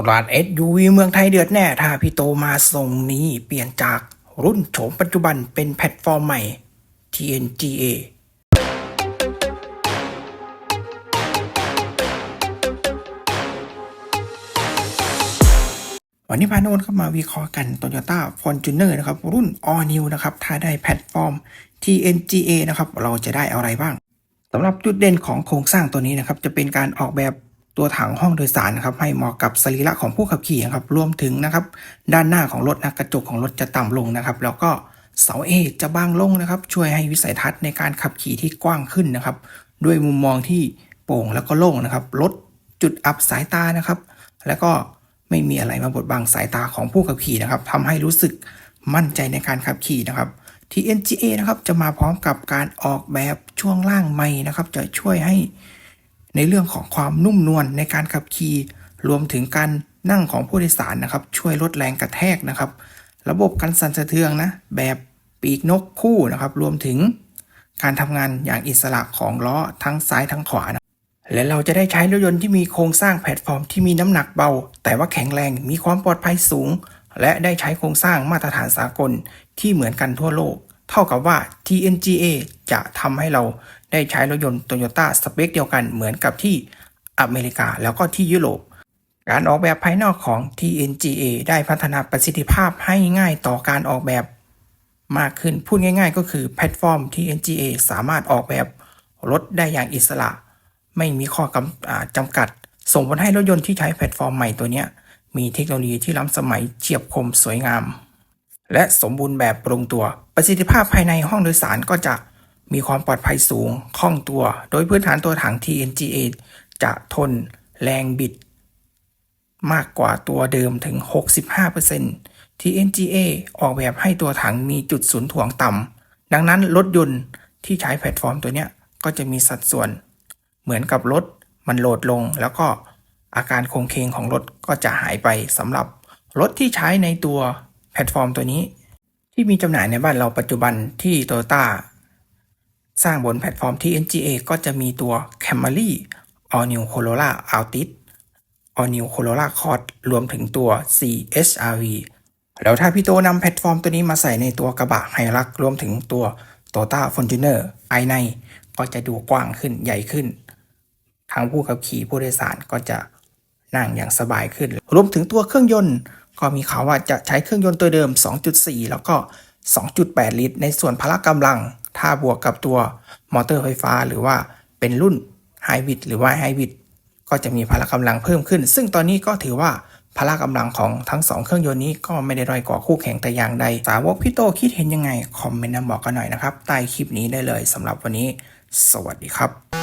ตลาด SUV เมืองไทยเดือดแน่ ถ้าพี่โตมาส่งนี้เปลี่ยนจากรุ่นโฉมปัจจุบันเป็นแพลตฟอร์มใหม่ TNGA วันนี้พาโนนเข้ามาวิเคราะห์กัน Toyota Fortuner นะครับ รุ่น All New นะครับ ถ้าได้แพลตฟอร์ม TNGA นะครับ เราจะได้อะไรบ้างสำหรับจุดเด่นของโครงสร้างตัวนี้นะครับ จะเป็นการออกแบบ ตัวถังห้องโดยสารนะครับให้เหมาะกับสรีระของผู้ขับขี่นะครับรวมถึงนะครับ ด้านหน้าของรถนะกระจกของรถจะต่ำลงนะครับ แล้วก็เสาเอกจะบางลงนะครับ ช่วยให้วิสัยทัศน์ในการขับขี่ที่กว้างขึ้นนะครับ ด้วยมุมมองที่โปร่งแล้วก็โล่งนะครับลดจุดอับสายตานะครับ แล้วก็ไม่มีอะไรมาบดบังสายตาของผู้ขับขี่นะครับทำให้รู้สึกมั่นใจในการขับขี่นะครับ TNGA นะครับจะมาพร้อมกับการออกแบบช่วงล่างใหม่นะครับ จะช่วยให้ ในเรื่องของความนุ่มนวลในการขับขี่ รวมถึงการนั่งของผู้โดยสารนะครับ ช่วยลดแรงกระแทกนะครับ ระบบกันสั่นสะเทือนนะ แบบปีกนกคู่นะครับ รวมถึงการทำงานอย่างอิสระของล้อทั้งซ้ายทั้งขวานะและเราจะได้ใช้รถยนต์ที่มีโครงสร้างแพลตฟอร์มที่มีน้ำหนักเบา แต่ว่าแข็งแรงมีความปลอดภัยสูง และได้ใช้โครงสร้างมาตรฐานสากลที่เหมือนกันทั่วโลก เท่ากับว่า TNGA จะทำให้เราได้ใช้รถยนต์ Toyota สเปคเดียวกันเหมือนกับที่อเมริกาแล้วก็ที่ยุโรป การออกแบบภายนอกของ TNGA ได้พัฒนาประสิทธิภาพให้ง่ายต่อการออกแบบมากขึ้น พูดง่าย ๆ ก็คือแพลตฟอร์ม TNGA สามารถออกแบบรถได้อย่างอิสระ ไม่มีข้อกำจำกัด ส่งผลให้รถยนต์ที่ใช้แพลตฟอร์มใหม่ตัวนี้มีเทคโนโลยีที่ล้ำสมัยเฉียบคมสวยงาม และสมบูรณ์แบบลงตัว ประสิทธิภาพภายในห้องโดยสารก็จะมีความปลอดภัยสูงคล่องตัว โดยพื้นฐานตัวถัง TNGA จะทนแรงบิด มากกว่าตัวเดิมถึง 65% TNGA ออกแบบให้ตัวถังมีจุดศูนย์ถ่วงต่ำ ดังนั้นรถยนต์ที่ใช้แพลตฟอร์มตัวนี้ก็จะมีสัดส่วน เหมือนกับรถมันโหลดลง แล้วก็อาการโครงเคงของรถก็จะหายไปสำหรับรถที่ใช้ในตัว พลตฟอร์มตัวนี้ ที่มีจำหน่ายในบ้านเราปัจจุบันที่ Toyota สร้างบนแพลตฟอร์มที่ NGA ก็จะมีตัว Camry All New Corolla Altis All New Corolla Cross รวมถึงตัว CHRV แล้วถ้าพี่โตนำแพลตฟอร์มตัวนี้มาใส่ในตัวกระบะไฮรักรวมถึงตัว Toyota Fortuner ภายในก็จะดูกว้างขึ้นใหญ่ขึ้น ทางผู้ขับขี่ผู้โดยสารก็จะนั่งอย่างสบายขึ้น รวมถึงตัวเครื่องยนต์ ก็มีข่าวว่าจะใช้เครื่องยนต์ตัวเดิม 2.4 แล้วก็ 2.8 ลิตร ในส่วนพละกำลัง ถ้าบวกกับตัวมอเตอร์ไฟฟ้า หรือว่าเป็นรุ่นไฮบริดหรือว่าไฮบริดก็จะมีพละกำลังเพิ่มขึ้น ซึ่งตอนนี้ก็ถือว่าพละกำลังของทั้งสองเครื่องยนต์นี้ก็ไม่ได้ด้อยกว่าคู่แข่งแต่อย่างใด สาวกพี่โตคิดเห็นยังไง คอมเมนต์มาบอกกันหน่อยนะครับ ใต้คลิปนี้ได้เลยสำหรับวันนี้ สวัสดีครับ